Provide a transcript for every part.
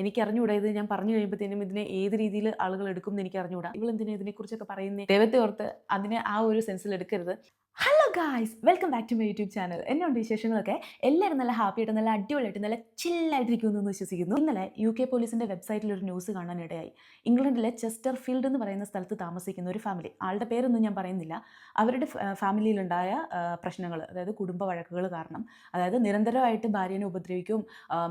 എനിക്ക് അറിഞ്ഞുകൂടാ ഇത് ഞാൻ പറഞ്ഞു കഴിയുമ്പോഴത്തേനും ഇതിനെ ഏത് രീതിയിൽ ആളുകൾ എടുക്കും എന്ന് എനിക്ക് അറിഞ്ഞുകൂടാ ഇവൾ എന്തിനാ ഇതിനെക്കുറിച്ചൊക്കെ പറയുന്നത് ദൈവത്തെ ഓർത്ത് അതിനെ ആ ഒരു സെൻസിൽ എടുക്കരുത്. Guys welcome back to my YouTube channel എന്നുണ്ട് വിശേഷങ്ങളൊക്കെ? എല്ലാവരും നല്ല ഹാപ്പി ആയിട്ട് നല്ല അടിപൊളിയായിട്ട് നല്ല ചില്ലായിട്ടിരിക്കുന്നു എന്ന് വിശ്വസിക്കുന്നു. ഇന്നലെ യു കെ പോലീസിന്റെ വെബ്സൈറ്റിൽ ഒരു ന്യൂസ് കാണാനിടയായി. ഇംഗ്ലണ്ടിലെ ചെസ്റ്റർ ഫീൽഡ് എന്ന് പറയുന്ന സ്ഥലത്ത് താമസിക്കുന്ന ഒരു ഫാമിലി ആളുടെ പേരൊന്നും ഞാൻ പറയുന്നില്ല. അവരുടെ ഫാമിലിയിലുണ്ടായ പ്രശ്നങ്ങൾ അതായത് കുടുംബ വഴക്കുകൾ കാരണം അതായത് നിരന്തരമായിട്ട് ഭാര്യനെ ഉപദ്രവിക്കും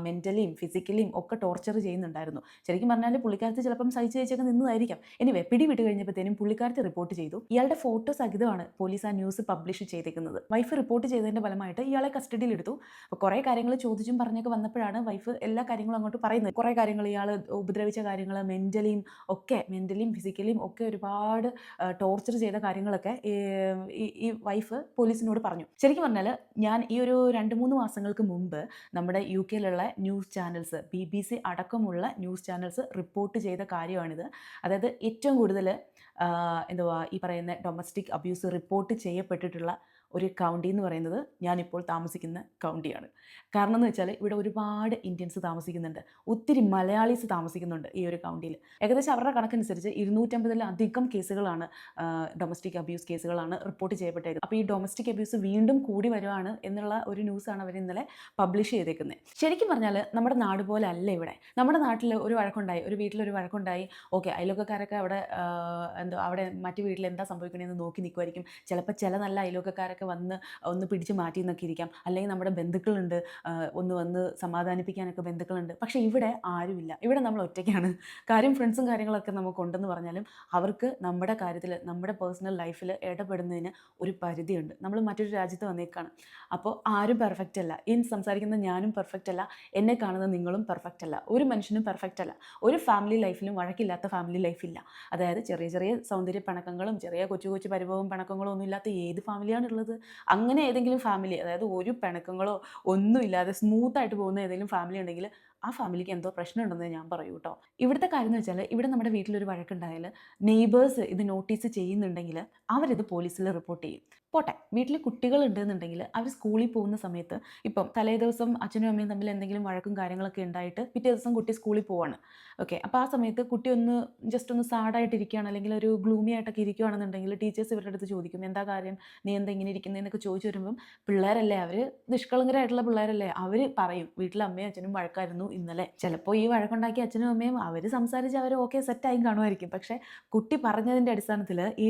മെന്റലിയും ഫിസിക്കലിയും ഒക്കെ ടോർച്ചർ ചെയ്യുന്നുണ്ടായിരുന്നു. ശരിക്കും പറഞ്ഞാൽ പുള്ളിക്കാരത്ത് ചിലപ്പം സഹിച്ച് സഹിച്ചൊക്കെ നിന്നതായിരിക്കാം. എനിവേ പിടി വിട്ട് കഴിഞ്ഞപ്പോഴത്തേനും പുള്ളിക്കാരത്തെ റിപ്പോർട്ട് ചെയ്തു. ഇയാളുടെ ഫോട്ടോ സഹിതമാണ് പോലീസ് ആ ന്യൂസ് പബ്ലിഷ് ചെയ്തേക്കുന്നത്. വൈഫ് റിപ്പോർട്ട് ചെയ്തതിന്റെ ഫലമായിട്ട് ഇയാളെ കസ്റ്റഡിയിൽ എടുത്തു അപ്പോൾ കുറേ കാര്യങ്ങൾ ചോദിച്ചും പറഞ്ഞൊക്കെ വന്നപ്പോഴാണ് വൈഫ് എല്ലാ കാര്യങ്ങളും അങ്ങോട്ട് പറയുന്നത്. കുറേ കാര്യങ്ങൾ ഇയാൾ ഉപദ്രവിച്ച കാര്യങ്ങൾ മെന്റലിയും ഒക്കെ മെന്റലിയും ഫിസിക്കലിയും ഒക്കെ ഒരുപാട് ടോർച്ചർ ചെയ്ത കാര്യങ്ങളൊക്കെ ഈ വൈഫ് പോലീസിനോട് പറഞ്ഞു. ശരിക്കും പറഞ്ഞാൽ ഞാൻ ഈ ഒരു രണ്ട് മൂന്ന് മാസങ്ങൾക്ക് മുമ്പ് നമ്മുടെ U കെയിലുള്ള news channels B B C അടക്കമുള്ള ന്യൂസ് ചാനൽസ് റിപ്പോർട്ട് ചെയ്ത കാര്യമാണിത്. അതായത് ഏറ്റവും കൂടുതൽ എന്തുവാ ഈ പറയുന്ന ഡൊമസ്റ്റിക് അബ്യൂസ് റിപ്പോർട്ട് ചെയ്യപ്പെട്ടിട്ടുള്ള ഒരു കൗണ്ടി എന്ന് പറയുന്നത് ഞാനിപ്പോൾ താമസിക്കുന്ന കൗണ്ടിയാണ് കാരണം എന്ന് വെച്ചാൽ ഇവിടെ ഒരുപാട് ഇന്ത്യൻസ് താമസിക്കുന്നുണ്ട്. ഒത്തിരി മലയാളീസ് താമസിക്കുന്നുണ്ട് ഈ ഒരു കൗണ്ടിയിൽ ഏകദേശം അവരുടെ കണക്കനുസരിച്ച് ഇരുന്നൂറ്റമ്പതിലധികം കേസുകളാണ് ഡൊമസ്റ്റിക് അബ്യൂസ് കേസുകളാണ് റിപ്പോർട്ട് ചെയ്യപ്പെട്ടത് അപ്പോൾ ഈ ഡൊമസ്റ്റിക് അബ്യൂസ് വീണ്ടും കൂടി വരുവാണ് എന്നുള്ള ഒരു ന്യൂസാണ് അവർ ഇന്നലെ പബ്ലിഷ് ചെയ്തേക്കുന്നത് ശരിക്കും പറഞ്ഞാൽ നമ്മുടെ നാട് പോലെ അല്ല ഇവിടെ. നമ്മുടെ നാട്ടിൽ ഒരു വഴക്കുണ്ടായി ഒരു വീട്ടിലൊരു വഴക്കുണ്ടായി. ഓക്കെ അയൽവക്കക്കാരൊക്കെ അവിടെ എന്തോ അവിടെ മറ്റു വീട്ടിൽ എന്താ സംഭവിക്കണമെന്ന് നോക്കി നിൽക്കുമായിരിക്കും ചിലപ്പോൾ ചില നല്ല അയൽവക്കക്കാരൊക്കെ വന്ന് ഒന്ന് പിടിച്ച് മാറ്റി എന്നൊക്കെ ഇരിക്കാം. അല്ലെങ്കിൽ നമ്മുടെ ബന്ധുക്കളുണ്ട് ഒന്ന് വന്ന് സമാധാനിപ്പിക്കാനൊക്കെ ബന്ധുക്കളുണ്ട്. പക്ഷേ ഇവിടെ ആരുമില്ല. ഇവിടെ നമ്മൾ ഒറ്റയ്ക്കാണ്. കാര്യം ഫ്രണ്ട്സും കാര്യങ്ങളൊക്കെ നമുക്കുണ്ടെന്ന് പറഞ്ഞാലും അവർക്ക് നമ്മുടെ കാര്യത്തിൽ നമ്മുടെ പേഴ്സണൽ ലൈഫിൽ ഇടപെടുന്നതിന് ഒരു പരിധിയുണ്ട്. നമ്മൾ മറ്റൊരു രാജ്യത്ത് വന്നേക്കാണ്. അപ്പോൾ ആരും പെർഫെക്റ്റ് അല്ല. ഇൻ സംസാരിക്കുന്ന ഞാനും പെർഫെക്റ്റ് അല്ല. എന്നെ കാണുന്ന നിങ്ങളും പെർഫെക്റ്റ് അല്ല. ഒരു മനുഷ്യനും പെർഫെക്റ്റ് അല്ല. ഒരു ഫാമിലി ലൈഫിലും വഴക്കില്ലാത്ത ഫാമിലി ലൈഫില്ല. അതായത് ചെറിയ ചെറിയ സൗന്ദര്യ പണക്കങ്ങളും ചെറിയ കൊച്ചു കൊച്ചു പരിഭവവും പണക്കങ്ങളും ഒന്നും ഇല്ലാത്ത ഏത് ഫാമിലിയാണുള്ളത്? അങ്ങനെ ഏതെങ്കിലും ഫാമിലി അതായത് ഒരു പിണക്കങ്ങളോ ഒന്നുമില്ലാതെ സ്മൂത്തായിട്ട് പോകുന്ന ഏതെങ്കിലും ഫാമിലി ഉണ്ടെങ്കിൽ ആ ഫാമിലിക്ക് എന്തോ പ്രശ്നമുണ്ടെന്ന് ഞാൻ പറയൂ കേട്ടോ ഇവിടുത്തെ കാര്യം എന്ന് വെച്ചാൽ ഇവിടെ നമ്മുടെ വീട്ടിലൊരു വഴക്കുണ്ടായാൽ നെയ്ബേഴ്സ് ഇത് നോട്ടീസ് ചെയ്യുന്നുണ്ടെങ്കിൽ അവരിത് പോലീസിൽ റിപ്പോർട്ട് ചെയ്യും. പോട്ടെ വീട്ടിൽ കുട്ടികൾ കുട്ടികളുണ്ടെന്നുണ്ടെങ്കിൽ അവർ സ്കൂളിൽ പോകുന്ന സമയത്ത് ഇപ്പം തലേ ദിവസം അച്ഛനും അമ്മയും തമ്മിൽ എന്തെങ്കിലും വഴക്കും കാര്യങ്ങളൊക്കെ ഉണ്ടായിട്ട് പിറ്റേ ദിവസം കുട്ടി സ്കൂളിൽ പോവാണ്. ഓക്കെ അപ്പോൾ ആ സമയത്ത് കുട്ടി ഒന്ന് ജസ്റ്റ് ഒന്ന് സാഡായിട്ട് ഇരിക്കുകയാണ് അല്ലെങ്കിൽ ഒരു ഗ്ലൂമി ആയിട്ടൊക്കെ ഇരിക്കുകയാണെന്നുണ്ടെങ്കിൽ ടീച്ചേഴ്സ് ഇവരുടെ അടുത്ത് ചോദിക്കും എന്താ കാര്യം? നീ എന്താ ഇങ്ങനെ ഇരിക്കുന്നതെന്നൊക്കെ ചോദിച്ചു വരുമ്പം പിള്ളേരല്ലേ അവർ നിഷ്കളങ്കരായിട്ടുള്ള പിള്ളേരല്ലേ അവർ പറയും. വീട്ടിൽ അമ്മയും അച്ഛനും വഴക്കായിരുന്നു ഇന്നലെ. ചിലപ്പോൾ ഈ വഴക്കുണ്ടാക്കിയ അച്ഛനും അമ്മയും അവർ സംസാരിച്ച് അവർ ഓക്കെ സെറ്റായി കാണുമായിരിക്കും. പക്ഷേ കുട്ടി പറഞ്ഞതിന്റെ അടിസ്ഥാനത്തിൽ ഈ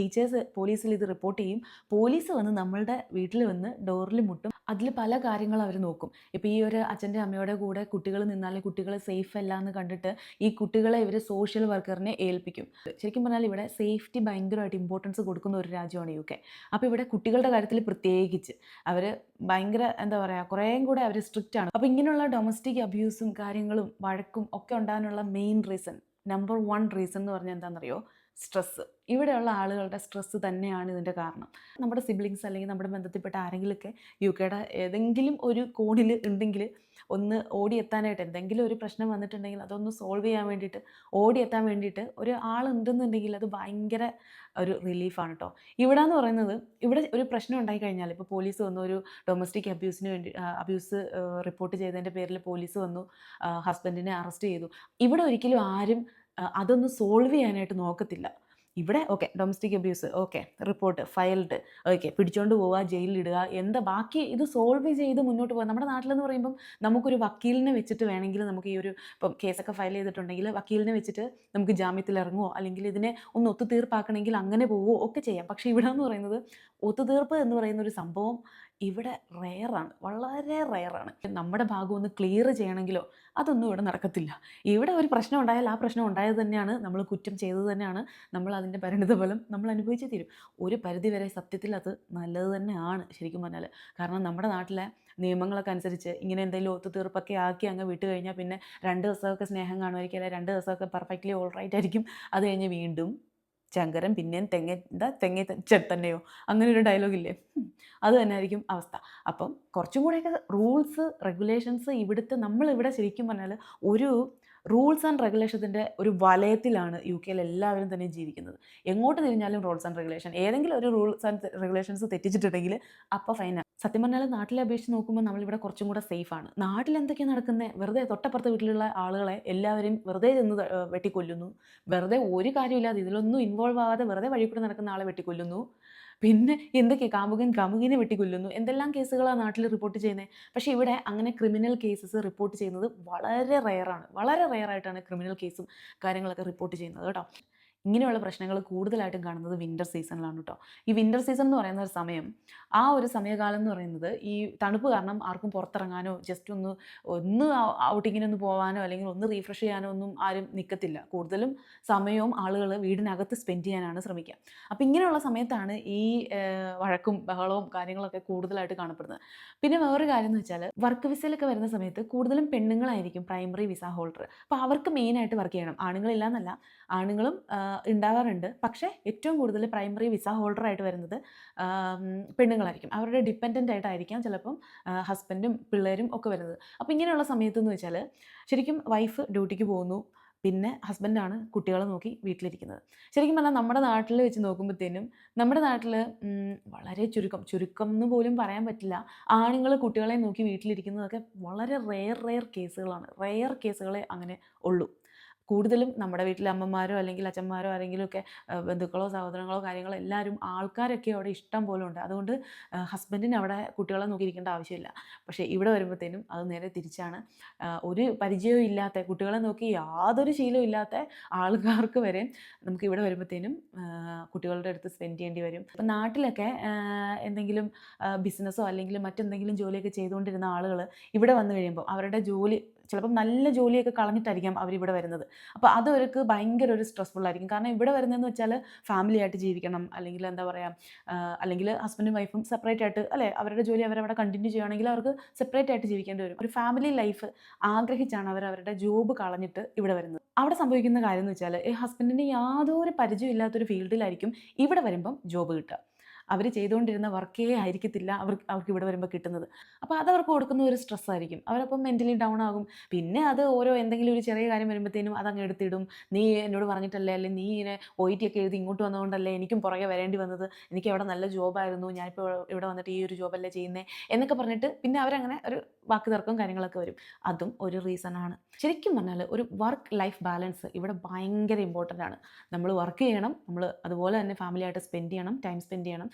ടീച്ചേഴ്സ് പോലീസിൽ ഇത് റിപ്പോർട്ട് ചെയ്യും. പോലീസ് വന്ന് നമ്മളുടെ വീട്ടിൽ വന്ന് ഡോറിൽ മുട്ടും. അതിൽ പല കാര്യങ്ങളും അവർ നോക്കും. ഇപ്പോൾ ഈ ഒരു അച്ഛന്റെ അമ്മയുടെ കൂടെ കുട്ടികൾ നിന്നാൽ കുട്ടികൾ സേഫ് അല്ല എന്ന് കണ്ടിട്ട് ഈ കുട്ടികളെ ഇവർ സോഷ്യൽ വർക്കറിനെ ഏൽപ്പിക്കും. ശരിക്കും പറഞ്ഞാൽ ഇവിടെ സേഫ്റ്റി ഭയങ്കരമായിട്ട് ഇമ്പോർട്ടൻസ് കൊടുക്കുന്ന ഒരു രാജ്യമാണ് യു കെ. അപ്പോൾ ഇവിടെ കുട്ടികളുടെ കാര്യത്തിൽ പ്രത്യേകിച്ച് അവർ ഭയങ്കര എന്താ പറയുക കുറേയും കൂടെ അവർ സ്ട്രിക്റ്റ് ആണ്. അപ്പോൾ ഇങ്ങനെയുള്ള ഡൊമസ്റ്റിക് അബ്യൂസും കാര്യങ്ങളും വഴക്കും ഒക്കെ ഉണ്ടാകാനുള്ള main reason number one reason എന്ന് പറഞ്ഞാൽ എന്താണെന്നറിയോ? സ്ട്രെസ്സ് ഇവിടെയുള്ള ആളുകളുടെ സ്ട്രെസ്സ് തന്നെയാണ് ഇതിന്റെ കാരണം. നമ്മുടെ സിബ്ലിങ്സ് അല്ലെങ്കിൽ നമ്മുടെ ബന്ധത്തിൽപ്പെട്ട ആരെങ്കിലുമൊക്കെ യു കെയുടെ ഏതെങ്കിലും ഒരു കോണിൽ ഉണ്ടെങ്കിൽ ഒന്ന് ഓടിയെത്താനായിട്ട് എന്തെങ്കിലും ഒരു പ്രശ്നം വന്നിട്ടുണ്ടെങ്കിൽ അതൊന്ന് സോൾവ് ചെയ്യാൻ വേണ്ടിയിട്ട് ഓടിയെത്താൻ വേണ്ടിയിട്ട് ഒരു ആളുണ്ടെന്നുണ്ടെങ്കിൽ അത് ഭയങ്കര ഒരു റിലീഫാണ് കേട്ടോ ഇവിടെ എന്ന് പറയുന്നത് ഇവിടെ ഒരു പ്രശ്നം ഉണ്ടായി കഴിഞ്ഞാൽ ഇപ്പോൾ പോലീസ് വന്നു ഒരു ഡൊമസ്റ്റിക് അബ്യൂസിന് വേണ്ടി അബ്യൂസ് റിപ്പോർട്ട് ചെയ്തതിന്റെ പേരിൽ പോലീസ് വന്നു ഹസ്ബൻഡിനെ അറസ്റ്റ് ചെയ്തു. ഇവിടെ ഒരിക്കലും ആരും അതൊന്ന് സോൾവ് ചെയ്യാനായിട്ട് നോക്കത്തില്ല. ഇവിടെ okay domestic abuse okay report filed okay പിടിച്ചോണ്ട് പോവുക ജയിലിലിടുക എന്താ ബാക്കി ഇത് സോൾവ് ചെയ്ത് മുന്നോട്ട് പോകാം നമ്മുടെ നാട്ടിലെന്ന് പറയുമ്പം നമുക്കൊരു വക്കീലിനെ വെച്ചിട്ട് വേണമെങ്കിൽ നമുക്ക് ഈ ഒരു ഇപ്പം കേസൊക്കെ ഫയൽ ചെയ്തിട്ടുണ്ടെങ്കിൽ വക്കീലിനെ വെച്ചിട്ട് നമുക്ക് ജാമ്യത്തിൽ ഇറങ്ങുമോ അല്ലെങ്കിൽ ഇതിനെ ഒന്ന് ഒത്തുതീർപ്പാക്കണമെങ്കിൽ അങ്ങനെ പോവുമോ ഒക്കെ ചെയ്യാം. പക്ഷേ ഇവിടെ എന്ന് പറയുന്നത് ഒത്തുതീർപ്പ് എന്ന് പറയുന്ന ഒരു സംഭവം ഇവിടെ റെയറാണ് വളരെ റെയറാണ്. നമ്മുടെ ഭാഗം ഒന്ന് ക്ലിയർ ചെയ്യണമെങ്കിലോ അതൊന്നും ഇവിടെ നടക്കത്തില്ല. ഇവിടെ ഒരു പ്രശ്നം ഉണ്ടായാൽ ആ പ്രശ്നം ഉണ്ടായത് തന്നെയാണ് നമ്മൾ കുറ്റം ചെയ്തത് തന്നെയാണ് നമ്മൾ അതിന്റെ പരിണിത ഫലം നമ്മൾ അനുഭവിച്ചേ തീരും. ഒരു പരിധി വരെ സത്യത്തിൽ അത് നല്ലത് തന്നെയാണ് ശരിക്കും പറഞ്ഞാൽ കാരണം നമ്മുടെ നാട്ടിലെ നിയമങ്ങളൊക്കെ അനുസരിച്ച് ഇങ്ങനെ എന്തെങ്കിലും ഒത്തുതീർപ്പൊക്കെ ആക്കി അങ്ങ് വിട്ട് കഴിഞ്ഞാൽ പിന്നെ രണ്ട് ദിവസമൊക്കെ സ്നേഹം കാണുമായിരിക്കും അല്ലെങ്കിൽ രണ്ട് ദിവസമൊക്കെ പെർഫെക്റ്റ്ലി ഓൾറൈറ്റ് ആയിരിക്കും. അത് കഴിഞ്ഞ് വീണ്ടും ചങ്കരൻ പിന്നെയും തെങ്ങ എന്താ തെങ്ങ ചെത്തന്നെയോ അങ്ങനെ ഒരു ഡയലോഗ് ഇല്ലേ? അത് തന്നെ ആയിരിക്കും അവസ്ഥ. അപ്പം കുറച്ചും കൂടെയൊക്കെ റൂൾസ് റെഗുലേഷൻസ് ഇവിടുത്തെ നമ്മളിവിടെ ശരിക്കും പറഞ്ഞാൽ ഒരു റൂൾസ് ആൻഡ് റെഗുലേഷൻസിന്റെ ഒരു വലയത്തിലാണ് യു കെയിൽ എല്ലാവരും തന്നെ ജീവിക്കുന്നത്. എങ്ങോട്ട് തിരിഞ്ഞാലും റൂൾസ് ആൻഡ് റെഗുലേഷൻ ഏതെങ്കിലും ഒരു റൂൾസ് ആൻഡ് റെഗുലേഷൻസ് തെറ്റിച്ചിട്ടുണ്ടെങ്കിൽ അപ്പോൾ ഫൈനാണ് സത്യം പറഞ്ഞാൽ നാട്ടിലെ അപേക്ഷിച്ച് നോക്കുമ്പോൾ നമ്മളിവിടെ കുറച്ചും കൂടെ സേഫാണ്. നാട്ടിൽ എന്തൊക്കെയാണ് നടക്കുന്നത് വെറുതെ തൊട്ടപ്പുറത്തെ വീട്ടിലുള്ള ആളുകളെ എല്ലാവരും വെറുതെ ഏഹ് വെട്ടിക്കൊല്ലുന്നു. വെറുതെ ഒരു കാര്യമില്ലാതെ ഇതിലൊന്നും ഇൻവോൾവ് ആവാതെ വെറുതെ വഴി കൂടെ നടക്കുന്ന ആളെ വെട്ടിക്കൊല്ലുന്നു. പിന്നെ എന്തൊക്കെ കാമുകൻ കാമുകിനെ വെട്ടിക്കൊല്ലുന്നു. എന്തെല്ലാം കേസുകളാണ് നാട്ടിൽ റിപ്പോർട്ട് ചെയ്യുന്നത് പക്ഷേ ഇവിടെ അങ്ങനെ ക്രിമിനൽ കേസസ് റിപ്പോർട്ട് ചെയ്യുന്നത് വളരെ റെയറാണ് വളരെ റെയറായിട്ടാണ് ക്രിമിനൽ കേസും കാര്യങ്ങളൊക്കെ റിപ്പോർട്ട് ചെയ്യുന്നത് കേട്ടോ. ഇങ്ങനെയുള്ള പ്രശ്നങ്ങൾ കൂടുതലായിട്ടും കാണുന്നത് വിന്റർ സീസണിലാണ് കേട്ടോ ഈ വിന്റർ സീസൺ എന്ന് പറയുന്ന ഒരു സമയം ആ ഒരു സമയകാലം എന്ന് പറയുന്നത് ഈ തണുപ്പ് കാരണം ആർക്കും പുറത്തിറങ്ങാനോ ജസ്റ്റ് ഒന്ന് ഒന്ന് ഔട്ടിങ്ങിനൊന്ന് പോകാനോ അല്ലെങ്കിൽ ഒന്ന് റീഫ്രഷ് ചെയ്യാനോ ഒന്നും ആരും നിൽക്കത്തില്ല കൂടുതലും സമയവും ആളുകൾ വീടിനകത്ത് സ്പെൻഡ് ചെയ്യാനാണ് ശ്രമിക്കുക. അപ്പോൾ ഇങ്ങനെയുള്ള സമയത്താണ് ഈ വഴക്കും ബഹളവും കാര്യങ്ങളൊക്കെ കൂടുതലായിട്ട് കാണപ്പെടുന്നത്. പിന്നെ വേറൊരു കാര്യം എന്ന് വെച്ചാൽ വർക്ക് വിസയിലൊക്കെ വരുന്ന സമയത്ത് കൂടുതലും പെണ്ണുങ്ങളായിരിക്കും പ്രൈമറി വിസ ഹോൾഡർ അപ്പോൾ അവർക്ക് മെയിനായിട്ട് വർക്ക് ചെയ്യണം. ആണുങ്ങളില്ല എന്നല്ല ആണുങ്ങളും ആ, ഉണ്ടാവാറുണ്ട്. പക്ഷേ ഏറ്റവും കൂടുതൽ പ്രൈമറി വിസ ഹോൾഡർ ആയിട്ട് വരുന്നത് പെണ്ണുങ്ങളായിരിക്കും. അവരുടെ ഡിപ്പെൻഡന്റ് ആയിട്ടായിരിക്കാം ചിലപ്പം ഹസ്ബൻഡും പിള്ളേരും ഒക്കെ വരുന്നത്. അപ്പോൾ ഇങ്ങനെയുള്ള സമയത്തെന്ന് വെച്ചാൽ ശരിക്കും വൈഫ് ഡ്യൂട്ടിക്ക് പോകുന്നു. പിന്നെ ഹസ്ബൻഡാണ് കുട്ടികളെ നോക്കി വീട്ടിലിരിക്കുന്നത്. ശരിക്കും പറഞ്ഞാൽ നമ്മുടെ നാട്ടിൽ വെച്ച് നോക്കുമ്പോഴത്തേനും നമ്മുടെ നാട്ടിൽ വളരെ ചുരുക്കം ചുരുക്കം എന്ന് പോലും പറയാൻ പറ്റില്ല. ആണുങ്ങൾ കുട്ടികളെ നോക്കി വീട്ടിലിരിക്കുന്നതൊക്കെ വളരെ റെയർ റെയർ കേസുകളാണ് റെയർ കേസുകളെ അങ്ങനെ ഉള്ളൂ. കൂടുതലും നമ്മുടെ വീട്ടിലെ അമ്മമാരോ അല്ലെങ്കിൽ അച്ഛന്മാരോ ആരെങ്കിലും ഒക്കെ ബന്ധുക്കളോ സഹോദരങ്ങളോ കാര്യങ്ങളോ എല്ലാവരും ആൾക്കാരൊക്കെ അവിടെ ഇഷ്ടം പോലെ ഉണ്ട്. അതുകൊണ്ട് ഹസ്ബൻഡിന് അവിടെ കുട്ടികളെ നോക്കിയിരിക്കേണ്ട ആവശ്യമില്ല. പക്ഷേ ഇവിടെ വരുമ്പോഴത്തേനും അത് നേരെ തിരിച്ചാണ്. ഒരു പരിചയവും ഇല്ലാത്ത കുട്ടികളെ നോക്കി യാതൊരു ശീലവും ഇല്ലാത്ത ആൾക്കാർക്ക് വരെ നമുക്ക് ഇവിടെ വരുമ്പോഴത്തേനും കുട്ടികളുടെ അടുത്ത് സ്പെൻഡ് ചെയ്യേണ്ടി വരും. ഇപ്പം നാട്ടിലൊക്കെ എന്തെങ്കിലും ബിസിനസ്സോ അല്ലെങ്കിൽ മറ്റെന്തെങ്കിലും ജോലിയൊക്കെ ചെയ്തുകൊണ്ടിരുന്ന ആളുകൾ ഇവിടെ വന്നു കഴിയുമ്പോൾ അവരുടെ ജോലി ചിലപ്പം നല്ല ജോലിയൊക്കെ കളഞ്ഞിട്ടായിരിക്കാം അവരിവിടെ വരുന്നത്. അപ്പോൾ അത് അവർക്ക് ഭയങ്കര ഒരു സ്ട്രെസ്ഫുൾ ആയിരിക്കും കാരണം ഇവിടെ വരുന്നതെന്ന് വെച്ചാൽ ഫാമിലി ആയിട്ട് ജീവിക്കണം. അല്ലെങ്കിൽ എന്താ പറയുക അല്ലെങ്കിൽ ഹസ്ബൻഡും വൈഫും സെപ്പറേറ്റ് ആയിട്ട് അല്ലേ അവരുടെ ജോലി അവരവിടെ കണ്ടിന്യൂ ചെയ്യുകയാണെങ്കിൽ അവർക്ക് സെപ്പറേറ്റ് ആയിട്ട് ജീവിക്കേണ്ടി വരും. ഒരു ഫാമിലി ലൈഫ് ആഗ്രഹിച്ചാണ് അവർ അവരുടെ ജോബ് കളഞ്ഞിട്ട് ഇവിടെ വരുന്നത്. അവിടെ സംഭവിക്കുന്ന കാര്യം എന്ന് വെച്ചാൽ ഈ ഹസ്ബൻഡിന് യാതൊരു പരിചയമില്ലാത്തൊരു ഫീൽഡിലായിരിക്കും ഇവിടെ വരുമ്പം ജോബ് കിട്ടുക. അവർ ചെയ്തുകൊണ്ടിരുന്ന വർക്കേ ആയിരിക്കത്തില്ല അവർക്ക് അവർക്ക് ഇവിടെ വരുമ്പോൾ കിട്ടുന്നത്. അപ്പോൾ അത് അവർക്ക് കൊടുക്കുന്ന ഒരു സ്ട്രെസ് ആയിരിക്കും. അവരപ്പം മെന്റലി ഡൗൺ ആകും. പിന്നെ അത് ഓരോ എന്തെങ്കിലും ഒരു ചെറിയ കാര്യം വരുമ്പോഴത്തേനും അതങ്ങ് എടുത്തിടും. നീ എന്നോട് പറഞ്ഞിട്ടല്ലേ? അല്ലെങ്കിൽ നീ ഇങ്ങനെ ഒ ടി ഒക്കെ എഴുതി ഇങ്ങോട്ട് വന്നതുകൊണ്ടല്ലേ എനിക്കും പുറകെ വരേണ്ടി വന്നത്? എനിക്ക് അവിടെ നല്ല ജോബായിരുന്നു ഞാനിപ്പോൾ ഇവിടെ വന്നിട്ട് ഈ ഒരു ജോബല്ലേ ചെയ്യുന്നത് എന്നൊക്കെ പറഞ്ഞിട്ട് പിന്നെ അവരങ്ങനെ ഒരു വാക്ക് തർക്കവും കാര്യങ്ങളൊക്കെ വരും. അതും ഒരു റീസൺ ആണ്. ശരിക്കും പറഞ്ഞാൽ ഒരു വർക്ക് ലൈഫ് ബാലൻസ് ഇവിടെ ഭയങ്കര ഇമ്പോർട്ടന്റ് ആണ്. നമ്മൾ വർക്ക് ചെയ്യണം. നമ്മൾ അതുപോലെ തന്നെ ഫാമിലിയായിട്ട് സ്പെൻഡ് ചെയ്യണം ടൈം സ്പെൻഡ് ചെയ്യണം.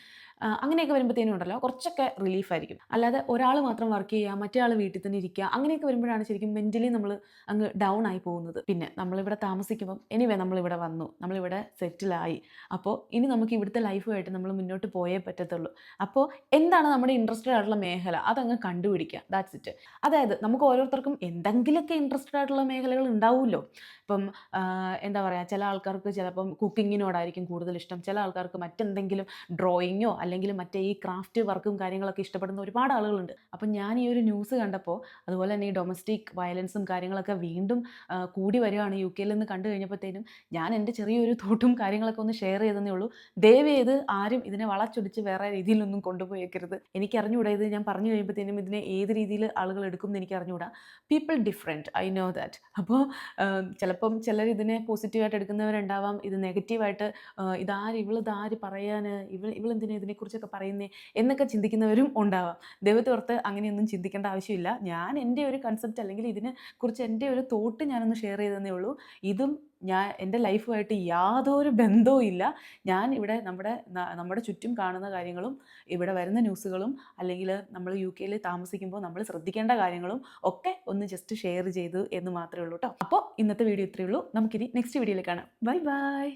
അങ്ങനെയൊക്കെ വരുമ്പോഴത്തേനും ഉണ്ടല്ലോ കുറച്ചൊക്കെ റിലീഫായിരിക്കും അല്ലാതെ ഒരാൾ മാത്രം വർക്ക് ചെയ്യുക മറ്റേ ആൾ വീട്ടിൽ തന്നെ ഇരിക്കുക അങ്ങനെയൊക്കെ വരുമ്പോഴാണ് ശരിക്കും മെന്റലി നമ്മൾ അങ്ങ് ഡൗൺ ആയി പോകുന്നത്. പിന്നെ നമ്മളിവിടെ താമസിക്കുമ്പം എനിവേ നമ്മളിവിടെ വന്നു നമ്മളിവിടെ സെറ്റിലായി അപ്പോൾ ഇനി നമുക്ക് ഇവിടുത്തെ ലൈഫുമായിട്ട് നമ്മൾ മുന്നോട്ട് പോയേ പറ്റത്തുള്ളൂ. അപ്പോൾ എന്താണ് നമ്മുടെ ഇൻട്രസ്റ്റഡ് ആയിട്ടുള്ള മേഖല? അതങ്ങ് കണ്ടുപിടിക്കുക. ദാറ്റ്സ് ഇറ്റ് അതായത് നമുക്ക് ഓരോരുത്തർക്കും എന്തെങ്കിലുമൊക്കെ ഇൻട്രസ്റ്റഡ് ആയിട്ടുള്ള മേഖലകൾ ഉണ്ടാവുമല്ലോ. ഇപ്പം എന്താ പറയുക ചില ആൾക്കാർക്ക് ചിലപ്പം കുക്കിങ്ങിനോടായിരിക്കും കൂടുതൽ ഇഷ്ടം. ചില ആൾക്കാർക്ക് മറ്റെന്തെങ്കിലും ഡ്രോയിങ്ങോ അല്ലെങ്കിൽ മറ്റേ ഈ ക്രാഫ്റ്റ് വർക്കും കാര്യങ്ങളൊക്കെ ഇഷ്ടപ്പെടുന്ന ഒരുപാട് ആളുകളുണ്ട്. അപ്പം ഞാൻ ഈ ഒരു ന്യൂസ് കണ്ടപ്പോൾ അതുപോലെ തന്നെ ഈ ഡൊമസ്റ്റിക് വയലൻസും കാര്യങ്ങളൊക്കെ വീണ്ടും കൂടി വരികയാണ് യു കെയിൽ നിന്ന് കണ്ടു കഴിഞ്ഞപ്പോഴത്തേനും ഞാൻ എന്റെ ചെറിയൊരു തോട്ടും കാര്യങ്ങളൊക്കെ ഒന്ന് ഷെയർ ചെയ്തതേ ഉള്ളൂ. ദയവ് ചെയ്ത് ആരും ഇതിനെ വളച്ചൊടിച്ച് വേറെ രീതിയിലൊന്നും കൊണ്ടുപോയേക്കരുത്. എനിക്ക് അറിഞ്ഞുകൂടാ ഇത് ഞാൻ പറഞ്ഞു കഴിയുമ്പോഴത്തേനും ഇതിനെ ഏത് രീതിയിൽ ആളുകൾ എടുക്കും എന്ന് എനിക്ക് അറിഞ്ഞുകൂടാ people different I know that അപ്പോൾ ചിലപ്പം ചിലർ ഇതിനെ പോസിറ്റീവായിട്ട് എടുക്കുന്നവരുണ്ടാവാം. ഇത് നെഗറ്റീവായിട്ട് ഇതാര് ഇവൾ ഇതാര് ഇവൾ ഇവൾ ഇവളെന്തിനാ ഇതിനെക്കുറിച്ചൊക്കെ പറയുന്നേ എന്നൊക്കെ ചിന്തിക്കുന്നവരും ഉണ്ടാവാം. ദൈവത്തോർത്ത് അങ്ങനെയൊന്നും ചിന്തിക്കേണ്ട ആവശ്യമില്ല. ഞാൻ എന്റെ ഒരു കൺസെപ്റ്റ് അല്ലെങ്കിൽ ഇതിനെക്കുറിച്ച് എന്റെ ഒരു തോട്ട് ഞാനൊന്ന് ഷെയർ ചെയ്തതേ ഉള്ളൂ. ഇതും ഞാൻ എന്റെ ലൈഫുമായിട്ട് യാതൊരു ബന്ധവും ഇല്ല. ഞാൻ ഇവിടെ നമ്മുടെ നമ്മുടെ ചുറ്റും കാണുന്ന കാര്യങ്ങളും ഇവിടെ വരുന്ന ന്യൂസുകളും അല്ലെങ്കിൽ നമ്മൾ യു കെയിൽ താമസിക്കുമ്പോൾ നമ്മൾ ശ്രദ്ധിക്കേണ്ട കാര്യങ്ങളും ഒക്കെ ഒന്ന് ജസ്റ്റ് ഷെയർ ചെയ്തു എന്ന് മാത്രമേ ഉള്ളൂ കേട്ടോ അപ്പോൾ ഇന്നത്തെ വീഡിയോ ഇത്രയേ ഉള്ളൂ. നമുക്കിനി നെക്സ്റ്റ് വീഡിയോയിൽ കാണാം. Bye bye